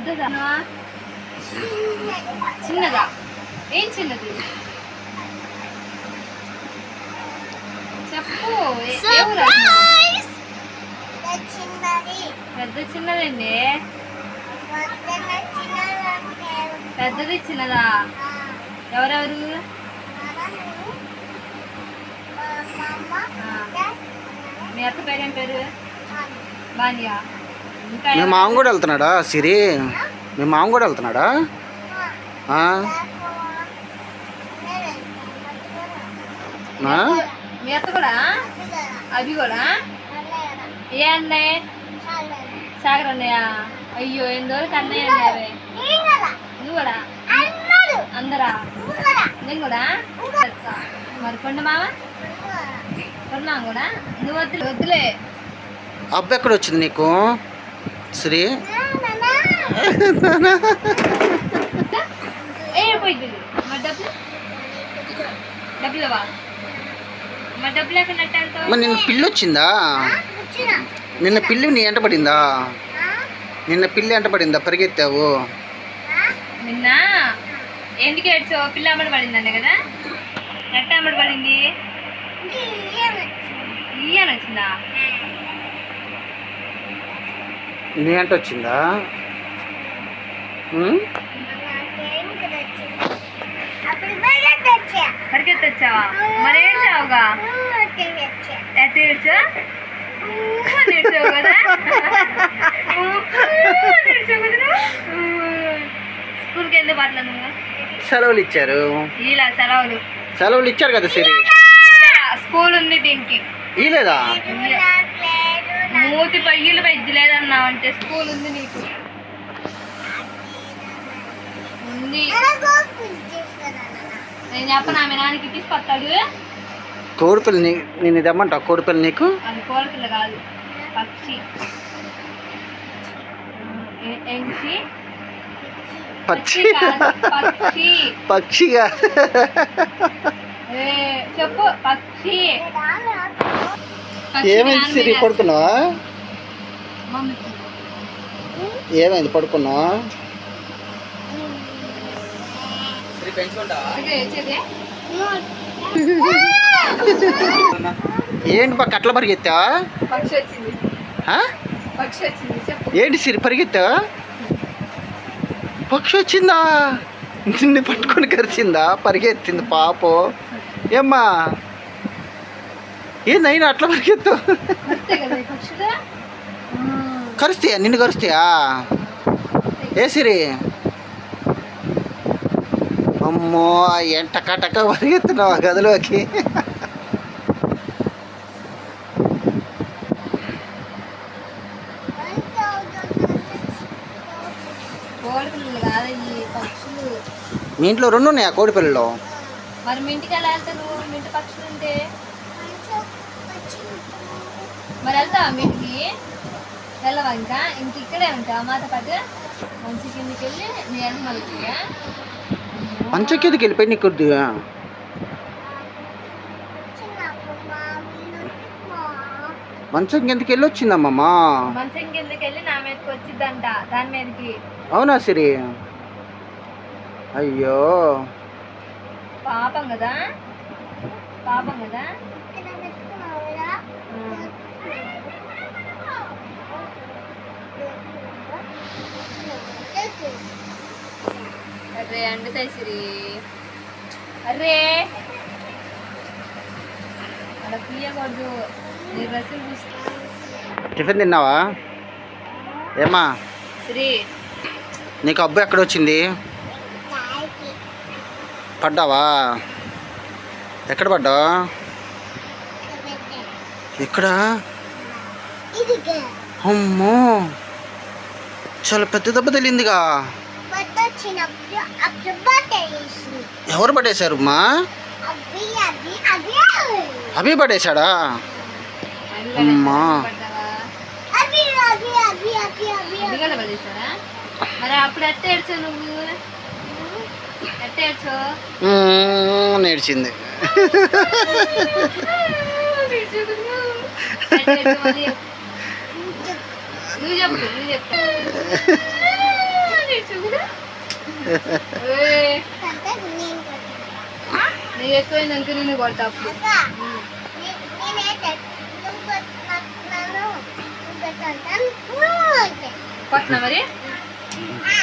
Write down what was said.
పెద్దదా? చిన్నదా? ఏం చిన్నది? చెప్పు? పెద్ద చిన్నదండి. పెద్దది చిన్నదా? ఎవరెవరు? మీ అక్క పేరేం పేరు? బానియా మీ మామ కూడా వెళ్తున్నాడా సిరి? మీ మామ కూడా వెళ్తున్నాడా? ఆ? ఆ? మీ అత్త కూడా? అవి కూడా? ఏ అన్నయ్య? సాగర్ అన్నయ్య? అయ్యో ఎంతవరకు అన్నయ్య అన్నయ్యవే నువ్వు కూడా? అందరా? నేను కూడా? మరి కొండ మామ? కొన్నాం కూడా? నువ్వు వద్దులే వద్దులే. అబ్బు ఎక్కడ వచ్చింది నీకు? శ్రీ? మరి నిన్న పిల్లి వచ్చిందా? నిన్న పిల్లి నీ ఎంట పడిందా? నిన్న పిల్లి ఎంట పడిందా? పరిగెత్తావు? నిన్న? ఎందుకు ఏడ్చావు? పిల్ల అమ్మడి పడిందండి కదా? ఎట్ట అమ్మడి పడింది? ఇయ్యని వచ్చిందా నీ ఎంట వచ్చిందా? మరి ఏడ్చావుగా ఎట్ట ఏడ్చా? నేర్చావు కదా? నేర్చావు కదా స్కూల్కి ఎందుకు పట్ల సెలవులు ఇచ్చారు. ఇలా సెలవులు. సెలవులు ఇచ్చారు కదా సిరి? స్కూల్ ఉంది దీనికి. ఇలేదా మూతి పయ్యులు పెద్ద లేదన్నావు అంటే స్కూల్ ఉంది నీకు. ఉంది. నేను చెప్పను ఆమె నాన్నకి తీసుకొస్తాడు కోడిపిల్ల నీ నేను ఇది అమ్మంటావు కోడిపిల్ల నీకు? అది కోడిపిల్ల కాదు. పక్షి. పక్షి. పక్షిగా చెప్పు పక్షి. ఏమైంది సిరి పడుకున్నావా. ఏమైంది పడుకున్నావా? ఏంటి పరిగెత్తావా? పక్షి వచ్చింది. చెప్పు. ఏంటి సిరి పరిగెత్తావా? పక్షి వచ్చిందా? నిన్ను పట్టుకొని కరిచిందా? పరిగెత్తింది పాపో. ఏమ్మా? ఏందైనా అట్లా పరిగెత్తు? కరుస్తాయా? నిన్ను కరుస్తాయా? ఏ సిరి? అమ్మో ఎంటకటక పరిగెత్తున్నావు ఆ గదిలోకి? మీ ఇంట్లో రెండు ఉన్నాయా కోడి పిల్లలు మరి మీ ఇంటికి ఎలా వెళ్తారు? మీ ఇంటి పక్షులు ఉంటే? మరి వెళ్తావా మీ ఇంటికి వెళ్ళవా ఇంకా ఇంక ఇక్కడే ఉంటావా మాతో పాటు మంచి కిందికి వెళ్ళి నీ వెనక మలుగుతుందా మంచం కిందకి వెళ్ళిపోయి నీకు కొద్దిగా మంచం కిందకి వెళ్ళి వచ్చిందమ్మమ్మా మంచం కిందకి వెళ్ళి నా మీదకి వచ్చిద్దంట దాని మీదకి అవునా సిరి అయ్యో పాపం కదా పాపం కదా అర్రే అండుతాయి సిరి అర్రే అలా తీయకూడదు. నీ డ్రెస్సులు చూస్తే టిఫిన్ తిన్నావా? ఏమ్మా? సిరి. నీకు అబ్బు ఎక్కడ వచ్చింది? పడ్డావా? ఎక్కడ పడ్డావా? ఇక్కడ అమ్మో! చాలా పెద్ద దెబ్బ తెలియందిగా ఎవరు పడేశారు అమ్మా. అభి పడేశాడా అమ్మా. నేర్చింది. నువ్వు చెప్పు నువ్వు చెప్పు. నేను కొట్టాను. నీకు ఎక్కువైంది అనుకుని నేను కొడతా అప్పుడు అక్క, నే- నేనే తె- నువ్వు కొట్టినట్టున్నాను. నువ్వు కొట్టాను. ఊ అంటే. కొట్టినా మరి ఆ.